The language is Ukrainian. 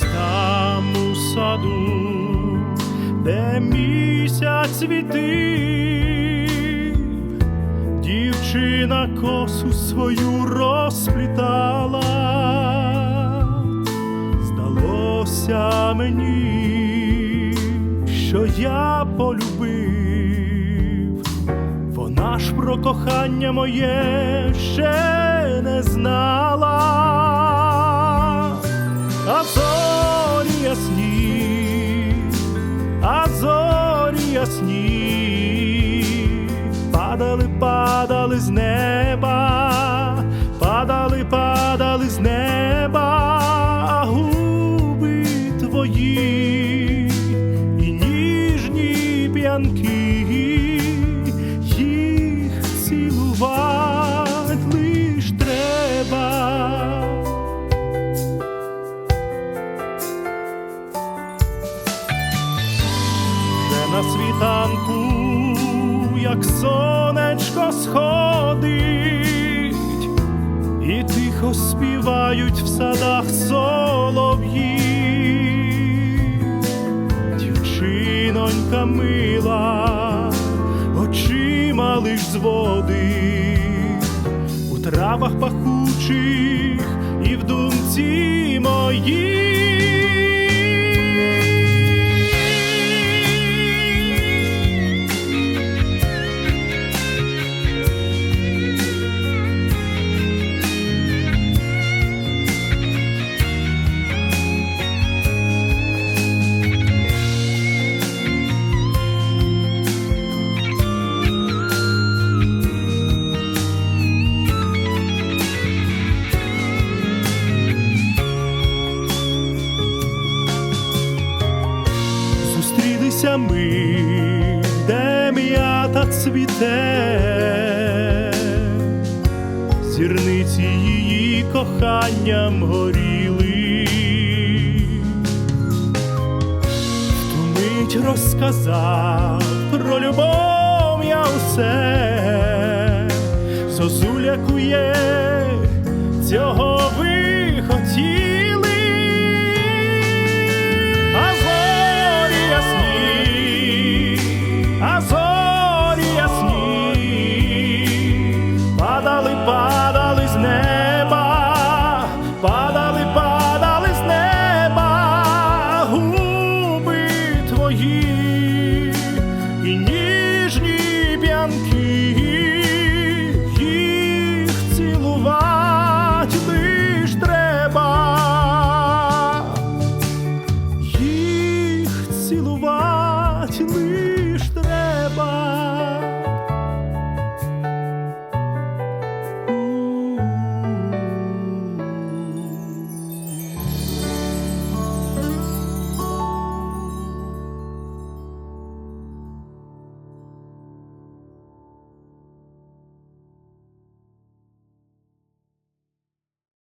Там у саду, де місяць світив, дівчина косу свою розплітала, здалося мені, що я полюбив, вона ж про кохання моє ще не знала, ясні, падали, падали з неба, падали, падали з неба, а губи твої і ніжні п'янки, на світанку, як сонечко сходить, і тихо співають в садах солов'ї. Дівчинонька мила, очима лиш зводить у травах пахучих і в думці моїй. Зустрілися ми, де м'ята цвіте, зірниці її коханням горіли, ту мить розказав про любов я усе, зозуля кує цього ви.